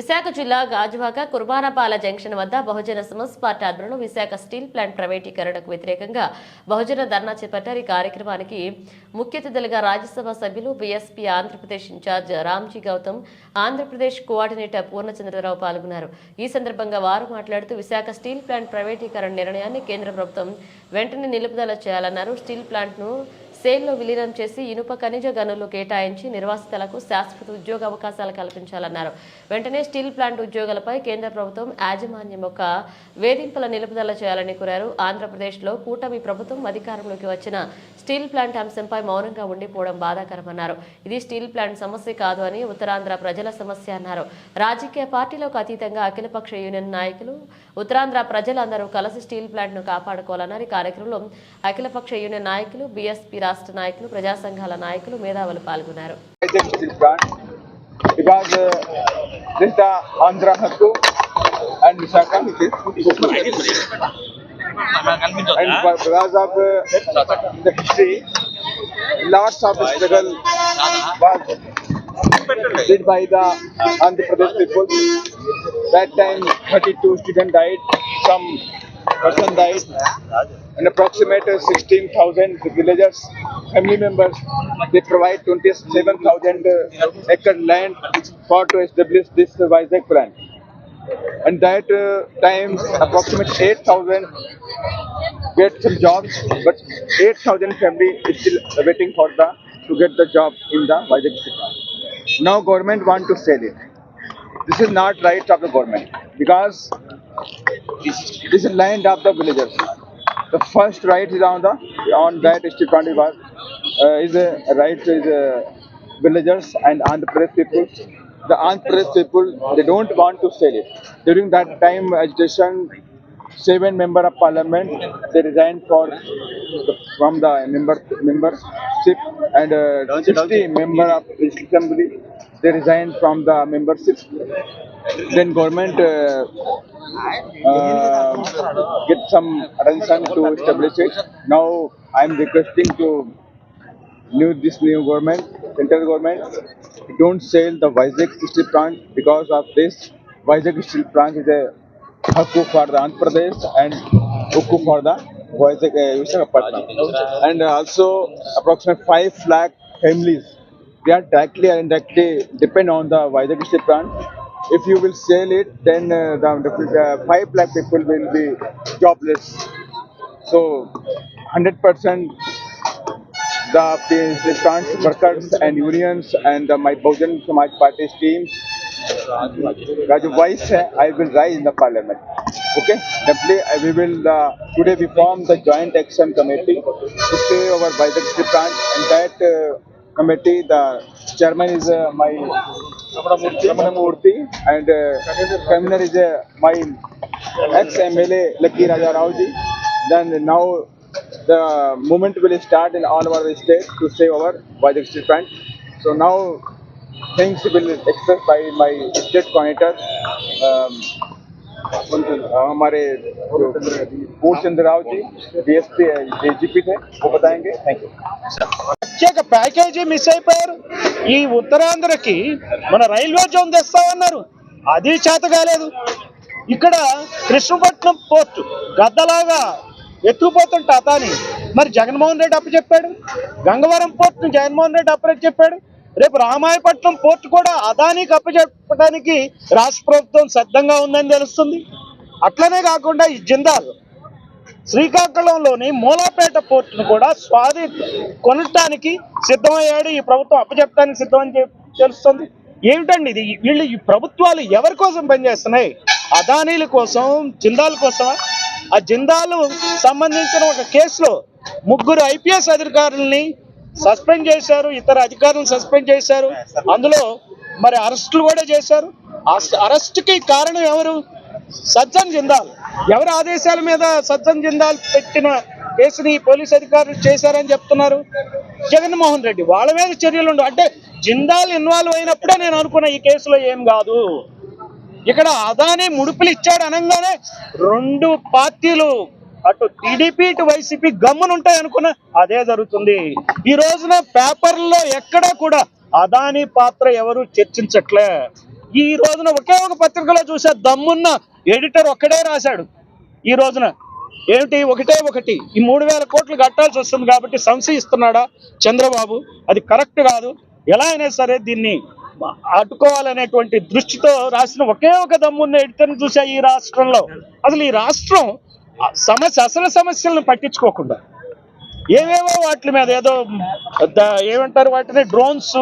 విశాఖ జిల్లా గాజువాక కుర్బానపాల జంక్షన్ వద్ద బహుజన సమస్ పార్టీ ఆధ్వర్యంలో విశాఖ స్టీల్ ప్లాంట్ ప్రైవేటీకరణకు వ్యతిరేకంగా బహుజన ధర్నా చేపట్టారు. ఈ కార్యక్రమానికి ముఖ్య అతిథులుగా రాజ్యసభ సభ్యులు BSP Andhra Pradesh incharge Ramji Gautam Andhra Pradesh coordinator Purnachandra Rao పాల్గొన్నారు. ఈ సందర్భంగా వారు మాట్లాడుతూ విశాఖ స్టీల్ ప్లాంట్ ప్రైవేటీకరణ నిర్ణయాన్ని కేంద్ర ప్రభుత్వం వెంటనే నిలుపుదల చేయాలన్నారు. స్టీల్ ప్లాంట్ను సేల్లో విలీనం చేసి ఇనుప ఖనిజ గనులు కేటాయించి నిర్వాసితులకు శాశ్వత ఉద్యోగ అవకాశాలు కల్పించాలన్నారు. వెంటనే స్టీల్ ప్లాంట్ ఉద్యోగులపై కేంద్ర ప్రభుత్వం యాజమాన్యం ఒక వేధింపుల నిలుపుదల చేయాలని కోరారు. ఆంధ్రప్రదేశ్లో కూటమి ప్రభుత్వం అధికారంలోకి వచ్చిన స్టీల్ ప్లాంట్ అంశంపై మౌనంగా ఉండిపోవడం బాధాకరమన్నారు. ఇది స్టీల్ ప్లాంట్ సమస్య కాదు అని ఉత్తరాంధ్ర ప్రజల సమస్య అన్నారు. రాజకీయ పార్టీలకు అతీతంగా అఖిలపక్ష యూనియన్ నాయకులు ఉత్తరాంధ్ర ప్రజలందరూ కలిసి స్టీల్ ప్లాంట్ను కాపాడుకోవాలన్నారు. ఈ కార్యక్రమంలో అఖిలపక్ష యూనియన్ నాయకులు బీఎస్పీ రాష్ట్ర నాయకులు ప్రజా సంఘాల నాయకులు మేధావులు పాల్గొన్నారు and because of the history, lots of struggle was did by the Andhra Pradesh people. That time 32 students died, some person died, and approximate 16,000 villagers, family members, they provide 27,000 uh, acre land for to establish this uh, Vizag plant. And that uh, time approximately 8,000 get some jobs, but 8,000 family is still waiting for the to get the job in the Vizag city. Now government want to sell it. This is not right of the government because this is land of the villagers. The first right is on the on that is was, uh, is a right is uh, villagers and Andhra Pradesh people. The Andhra Pradesh people they don't want to sell it. During that time agitation, seven member of parliament they resigned for from the member membership and uh, 60 member of assembly they resigned from the membership. Then government uh, uh, get some attention to establish it. Now I am requesting to new this new government, central government, don't sell the Vizag steel plant because of this. Vizag steel plant is a Hakku for the Andhra Pradesh and Ukku for the Vizag, uh, Visakhapatnam. And also approximately 5 lakh families, they are directly or indirectly depend on the Vizag steel plant. If you will sell it, then uh, the uh, 5 lakh people will be jobless. So 100% the plant workers and unions and the, my Bahujan Samaj Party teams, as a voice, I will rise in the parliament. Okay, definitely we will. Uh, today we form the joint action committee to stay over by the and that uh, committee, the chairman is uh, my Ramana and uh, convener is uh, my ex MLA Lucky Raja Rao ji. Then now the movement will start in all over the state to save our Vizag steel plant. So now things will expressed by my state coordinator. Um, हमारे पूर्ण चंद्र Rao ji DSP DGP थे वो बताएंगे thank you ప్రత్యేక package miss అయిపోయారు ఈ ఉత్తరాంధ్రకి మన railway zone తెస్తామన్నారు అది చేత కాలేదు ఇక్కడ కృష్ణపట్నం పోర్టు గద్దలాగా ఎత్తుకుపోతుంటే అతాని మరి జగన్మోహన్ రెడ్డి అప్పు చెప్పాడు గంగవరం పోర్టును జగన్మోహన్ రెడ్డి అప్పు చెప్పాడు రేపు రామాయపట్నం పోర్టు కూడా అదానికి అప్పచెప్పడానికి రాష్ట్ర ప్రభుత్వం సిద్ధంగా ఉందని తెలుస్తుంది. అట్లనే కాకుండా ఈ జిందాల్ శ్రీకాకుళంలోని మూలాపేట పోర్టును కూడా స్వాధీ కొనటానికి సిద్ధమయ్యాడు. ఈ ప్రభుత్వం అప్పచెప్పడానికి సిద్ధమని తెలుస్తుంది. ఏమిటండి ఇది? వీళ్ళు ఈ ప్రభుత్వాలు ఎవరి కోసం పనిచేస్తున్నాయి? అదానీల కోసం జిందాల కోసమా? ఆ జిందాలు సంబంధించిన ఒక కేసులో ముగ్గురు ఐపీఎస్ అధికారుల్ని సస్పెండ్ చేశారు ఇతర అధికారులను సస్పెండ్ చేశారు. అందులో మరి అరెస్టులు కూడా చేశారు. అరెస్ట్కి కారణం ఎవరు? సజ్జన్ జిందాల్. ఎవరి ఆదేశాల మీద సజ్జన్ జిందాల్ పెట్టిన కేసుని పోలీస్ అధికారులు చేశారని చెప్తున్నారు. జగన్మోహన్ రెడ్డి వాళ్ళ మీద చర్యలు ఉండవు అంటే జిందాల్ ఇన్వాల్వ్ అయినప్పుడే నేను అనుకున్న ఈ కేసులో ఏం కాదు. ఇక్కడ అదాని ముడుపులు ఇచ్చాడు అనగానే రెండు పార్టీలు అటు టీడీపీ ఇటు వైసీపీ గమ్మునుంటాయి అనుకున్నా అదే జరుగుతుంది. ఈ రోజున పేపర్లో ఎక్కడా కూడా అదాని పాత్ర ఎవరు చర్చించట్లే. ఈ రోజున ఒకే ఒక పత్రికలో చూసే దమ్మున్న ఎడిటర్ ఒక్కడే రాశాడు. ఈ రోజున ఏమిటి? ఒకటే ఒకటి. ఈ మూడు వేల కోట్లు కట్టాల్సి వస్తుంది కాబట్టి సంశయిస్తున్నాడా చంద్రబాబు? అది కరెక్ట్ కాదు. ఎలా అయినా సరే దీన్ని అడ్డుకోవాలనేటువంటి దృష్టితో రాసిన ఒకే ఒక దమ్మున్న ఎడిటర్ని చూసా ఈ రాష్ట్రంలో. అసలు ఈ రాష్ట్రం సమస్య అసలు సమస్యలను పట్టించుకోకుండా ఏవేవో వాటి మీద ఏదో ఏమంటారు వాటిని? డ్రోన్స్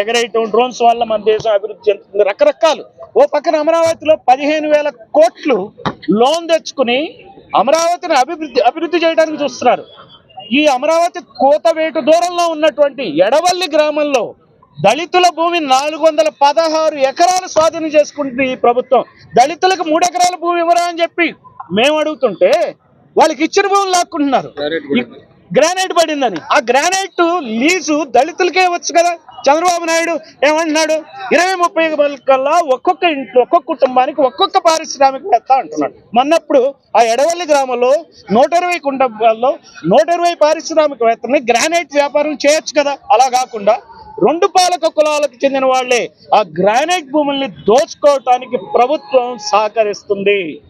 ఎగరేయటం డ్రోన్స్ వల్ల మన దేశం అభివృద్ధి చెందుతుంది. రకరకాలు. ఓ పక్కన అమరావతిలో పదిహేను వేల కోట్లు లోన్ తెచ్చుకుని అమరావతిని అభివృద్ధి అభివృద్ధి చేయడానికి చూస్తున్నారు. ఈ అమరావతి కోతవేటు దూరంలో ఉన్నటువంటి ఎడవల్లి గ్రామంలో దళితుల భూమి నాలుగు వందల పదహారు ఎకరాలు స్వాధీనం చేసుకుంటుంది ఈ ప్రభుత్వం. దళితులకు మూడు ఎకరాల భూమి ఇవ్వరా అని చెప్పి మేము అడుగుతుంటే వాళ్ళకి ఇచ్చిన భూములు లాక్కుంటున్నారు. గ్రానైట్ పడిందని. ఆ గ్రానైట్ లీజు దళితులకే వచ్చు కదా? చంద్రబాబు నాయుడు ఏమంటున్నాడు? ఇరవై ముప్పై కల్లా ఒక్కొక్క ఇంట్లో ఒక్కొక్క కుటుంబానికి ఒక్కొక్క పారిశ్రామికవేత్త అంటున్నాడు. మొన్నప్పుడు ఆ ఎడవల్లి గ్రామంలో నూట ఇరవై కుటుంబాల్లో నూట ఇరవై పారిశ్రామికవేత్తని గ్రానైట్ వ్యాపారం చేయొచ్చు కదా? అలా కాకుండా రెండు పాలక కులాలకు చెందిన వాళ్ళే ఆ గ్రానైట్ భూముల్ని దోచుకోవటానికి ప్రభుత్వం సహకరిస్తుంది.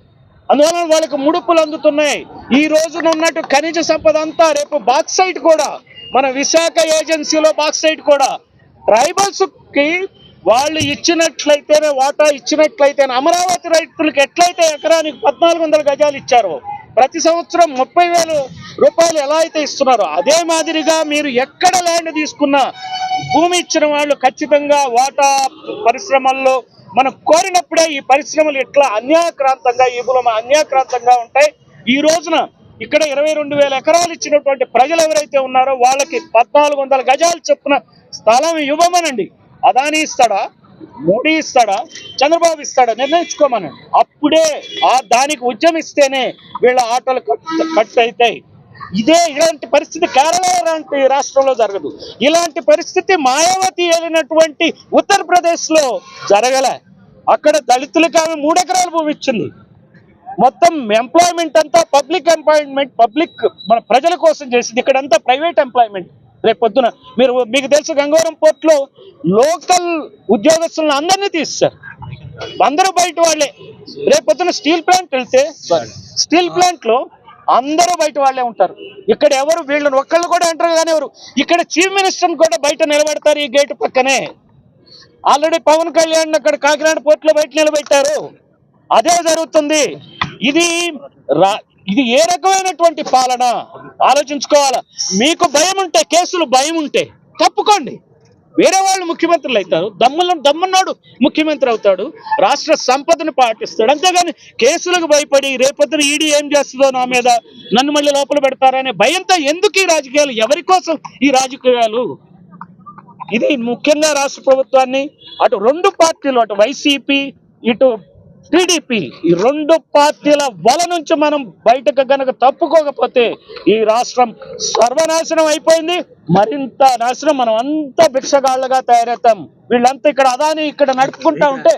అందువలన వాళ్ళకి ముడుపులు అందుతున్నాయి. ఈ రోజున ఉన్నట్టు ఖనిజ సంపద అంతా రేపు బాక్సైట్ కూడా మన విశాఖ ఏజెన్సీలో బాక్సైట్ కూడా. ట్రైబల్స్కి వాళ్ళు ఇచ్చినట్లయితేనే వాటా ఇచ్చినట్లయితేనే అమరావతి రైతులకు ఎట్లయితే ఎకరానికి పద్నాలుగు వందల గజాలు ఇచ్చారో ప్రతి సంవత్సరం ముప్పై వేలు రూపాయలు ఎలా అయితే ఇస్తున్నారో అదే మాదిరిగా మీరు ఎక్కడ ల్యాండ్ తీసుకున్నా భూమి ఇచ్చిన వాళ్ళు ఖచ్చితంగా వాటా పరిశ్రమల్లో మనం కోరినప్పుడే ఈ పరిశ్రమలు ఎట్లా అన్యాక్రాంతంగా ఈ భూమి అన్యాక్రాంతంగా ఉంటాయి. ఈ రోజున ఇక్కడ ఇరవై రెండు వేల ఎకరాలు ఇచ్చినటువంటి ప్రజలు ఎవరైతే ఉన్నారో వాళ్ళకి పద్నాలుగు వందల గజాలు చొప్పున స్థలం ఇవ్వమనండి. అదాని ఇస్తాడా? మోడీ ఇస్తాడా? చంద్రబాబు ఇస్తాడా? నిర్ణయించుకోమనండి. అప్పుడే ఆ దానికి ఉద్యమిస్తేనే వీళ్ళ ఆటలు కట్ కట్ అవుతాయి. ఇదే ఇలాంటి పరిస్థితి కేరళ రాష్ట్రంలో జరగదు. ఇలాంటి పరిస్థితి మాయావతి వెళ్ళినటువంటి ఉత్తరప్రదేశ్లో జరగలే. అక్కడ దళితులకు ఆమె మూడెకరాల భూమి ఇచ్చింది. మొత్తం ఎంప్లాయ్మెంట్ అంతా పబ్లిక్ ఎంప్లాయ్మెంట్ పబ్లిక్ మన ప్రజల కోసం చేసింది. ఇక్కడంతా ప్రైవేట్ ఎంప్లాయ్మెంట్ రేపు పొద్దున మీరు మీకు తెలుసు గంగవరం పోర్ట్లో లోకల్ ఉద్యోగస్తులను అందరినీ తీస్తారు అందరూ బయట వాళ్ళే. రేపు పొద్దున స్టీల్ ప్లాంట్ వెళ్తే స్టీల్ ప్లాంట్లో అందరూ బయట వాళ్ళే ఉంటారు. ఇక్కడ ఎవరు వీళ్ళని ఒక్కళ్ళు కూడా ఎంటర్ కానీ ఎవరు ఇక్కడ చీఫ్ మినిస్టర్ కూడా బయట నిలబెడతారు ఈ గేటు పక్కనే. ఆల్రెడీ పవన్ కళ్యాణ్ అక్కడ కాకినాడ పోర్ట్లో బయట నిలబెట్టారు. అదే జరుగుతుంది. ఇది రా ఇది ఏ రకమైనటువంటి పాలన? ఆలోచించుకోవాలా. మీకు భయం ఉంటే కేసులు భయం ఉంటే తప్పుకోండి. వేరే వాళ్ళు ముఖ్యమంత్రులు అవుతారు. దమ్ములను దమ్మున్నాడు ముఖ్యమంత్రి అవుతాడు. రాష్ట్ర సంపదను పాటిస్తాడు. అంతేగాని కేసులకు భయపడి రేపొద్దున ఈడీ ఏం చేస్తుందో నా మీద నన్ను మళ్ళీ లోపల పెడతారనే భయంతో ఎందుకు ఈ రాజకీయాలు? ఎవరి కోసం ఈ రాజకీయాలు? ఇది ముఖ్యంగా రాష్ట్ర ప్రభుత్వాన్ని అటు రెండు పార్టీలు అటు వైసీపీ ఇటు టీడీపీ ఈ రెండు పార్టీల వల నుంచి మనం బయటకు గనక తప్పుకోకపోతే ఈ రాష్ట్రం సర్వనాశనం అయిపోయింది మరింత నాశనం మనం అంతా భిక్షగాళ్ళుగా తయారవుతాం. వీళ్ళంతా ఇక్కడ అదాని ఇక్కడ నడుపుకుంటా ఉంటే